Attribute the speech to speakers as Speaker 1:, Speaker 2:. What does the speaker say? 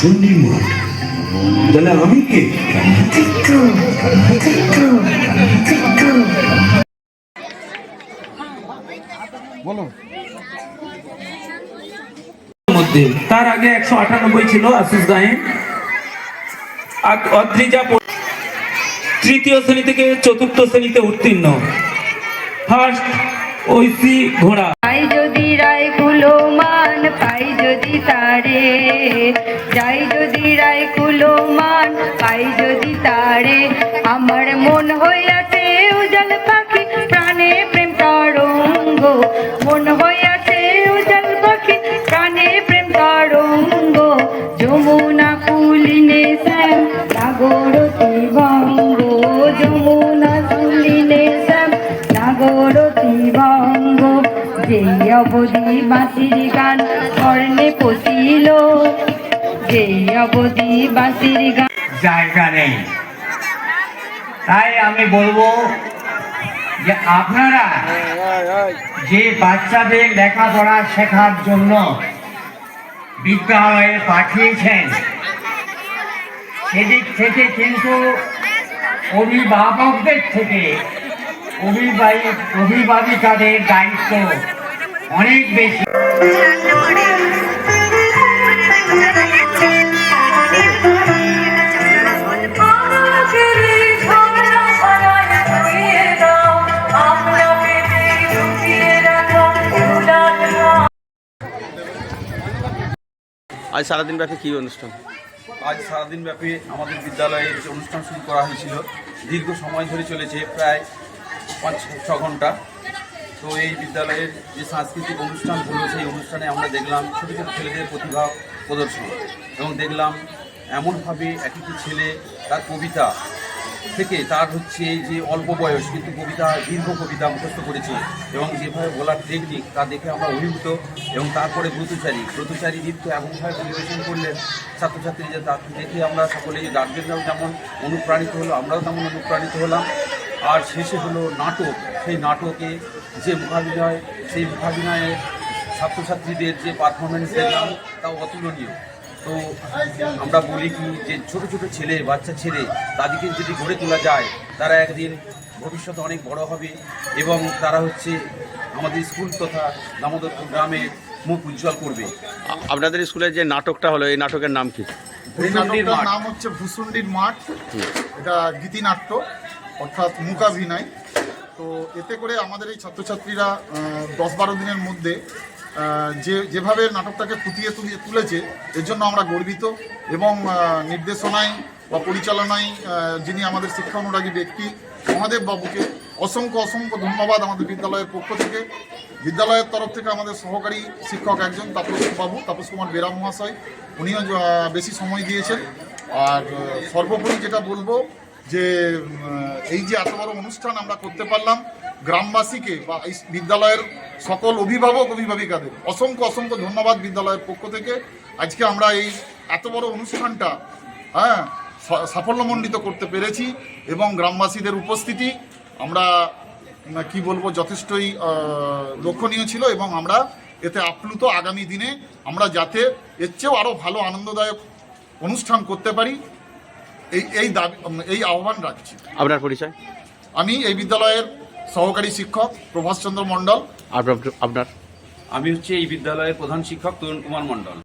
Speaker 1: ভূষণ্ডী মাঠ তাহলে আমি কে?
Speaker 2: মধ্যে। তার আগে একশো আটানব্বই ছিল আশিস গায়ে অদ্রিজা তৃতীয় শ্রেণি থেকে চতুর্থ শ্রেণীতে উত্তীর্ণ। ফার্স্ট ঐশী ঘোড়া।
Speaker 3: পাই যদি রায় কুলো মান পাই যদি তারে। যাই যদি রায় কুলো মান, পাই যদি তারে। আমার মন হইয়াছে উজাল পাখি, প্রাণে প্রেম তরঙ্গ। মন হইয়াছে উজাল পাখি, প্রাণে প্রেম তরঙ্গ। যমুনা কুলিনে শ্যাম নাগরতি ভঙ্গ যমুনা কুলিনে শ্যাম নাগরতি ভঙ্গ যেই অবধি বাঁশির গান কর্ণে পশিল যেই অবধি গান
Speaker 4: জায়গা নেই। তাই আমি বলব যে আপনারা যে বাচ্চাদের লেখাপড়া শেখার জন্য বিদ্যালয়ে পাঠিয়েছেন, সেদিক থেকে কিন্তু অভিভাবকদের থেকে অভিভাবক অভিভাবিকাদের দায়িত্ব অনেক বেশি।
Speaker 5: আজ সারাদিন ব্যাপী কী অনুষ্ঠান?
Speaker 6: আজ সারাদিন ব্যাপী আমাদের বিদ্যালয়ে যে অনুষ্ঠান শুরু করা হয়েছিল, দীর্ঘ সময় ধরে চলেছে, প্রায় পাঁচ ছ ঘণ্টা। তো এই বিদ্যালয়ের যে সাংস্কৃতিক অনুষ্ঠান হলো সেই অনুষ্ঠানে আমরা দেখলাম ছোটো ছোটো ছেলেদের প্রতিভা প্রদর্শন এবং দেখলাম এমনভাবে এক একটি ছেলে তার কবিতা থেকে তার হচ্ছে যে অল্প বয়স কিন্তু কবিতা, দীর্ঘ কবিতা মুখস্থ করেছে এবং যেভাবে বলার টেকনিক তা দেখে আমরা অভিভূত এবং তারপরে ব্রতচারী। ব্রতচারী নৃত্য এমনভাবে পরিবেশন করলেন, ছাত্রছাত্রীদের তার দেখে আমরা সকলেই গার্জেনরাও যেমন অনুপ্রাণিত হলো, আমরাও তেমন অনুপ্রাণিত হলাম। আর শেষে হলো নাটক। সেই নাটকে যে মুখাভিনয়, সেই মুখাভিনয়ে ছাত্রছাত্রীদের যে পারফরমেন্স দেখলাম, তাও অতুলনীয়। তো আমরা বলি কি যে ছোট ছোট ছেলে বাচ্চা ছেলে তাদেরকে যদি গড়ে তোলা যায় তারা একদিন ভবিষ্যতে অনেক বড় হবে এবং তারা হচ্ছে আমাদের স্কুল তথা দামোদরপুর গ্রামের মুখ উজ্জ্বল করবে।
Speaker 5: আপনাদের স্কুলের যে নাটকটা হলো এই নাটকের নাম কি?
Speaker 7: নাটকটার নাম হচ্ছে ভূসুন্ডির মাঠ। এটা গীতিনাট্য অর্থাৎ মূকাভিনয় তো এতে করে আমাদের এই ছাত্রছাত্রীরা দশ বারো দিনের মধ্যে যে যেভাবে নাটকটাকে ফুটিয়ে তুলিয়ে তুলেছে, এর জন্য আমরা গর্বিত এবং নির্দেশনায় বা পরিচালনায় যিনি আমাদের শিক্ষা অনুরাগী ব্যক্তি, মহাদেব বাবুকে অসংখ্য অসংখ্য ধন্যবাদ আমাদের বিদ্যালয়ের পক্ষ থেকে। বিদ্যালয়ের তরফ থেকে আমাদের সহকারী শিক্ষক একজন, তাপস বাবু, তাপস কুমার বেরা মহাশয়। উনিও বেশি সময় দিয়েছেন। আর সর্বোপরি যেটা বলব যে এই যে এত বড় অনুষ্ঠান আমরা করতে পারলাম, গ্রামবাসীকে বা এই বিদ্যালয়ের সকল অভিভাবক অভিভাবিকাদের অসংখ্য অসংখ্য ধন্যবাদ বিদ্যালয়ের পক্ষ থেকে। আজকে আমরা এই এত বড় অনুষ্ঠানটা হ্যাঁ সাফল্যমণ্ডিত করতে পেরেছি এবং গ্রামবাসীদের উপস্থিতি আমরা কি বলব যথেষ্টই লক্ষণীয় ছিল এবং আমরা এতে আপ্লুত আগামী দিনে আমরা যাতে এর চেয়েও আরও ভালো আনন্দদায়ক অনুষ্ঠান করতে পারি। এই এই দাবি এই আহ্বান রাখছি।
Speaker 5: আপনার পরিচয়?
Speaker 7: আমি এই বিদ্যালয়ের সহকারী শিক্ষক প্রভাষচন্দ্র মণ্ডল।
Speaker 5: আর আপনার
Speaker 6: আমি হচ্ছে এই বিদ্যালয়ের প্রধান শিক্ষক তরুণ কুমার মণ্ডল।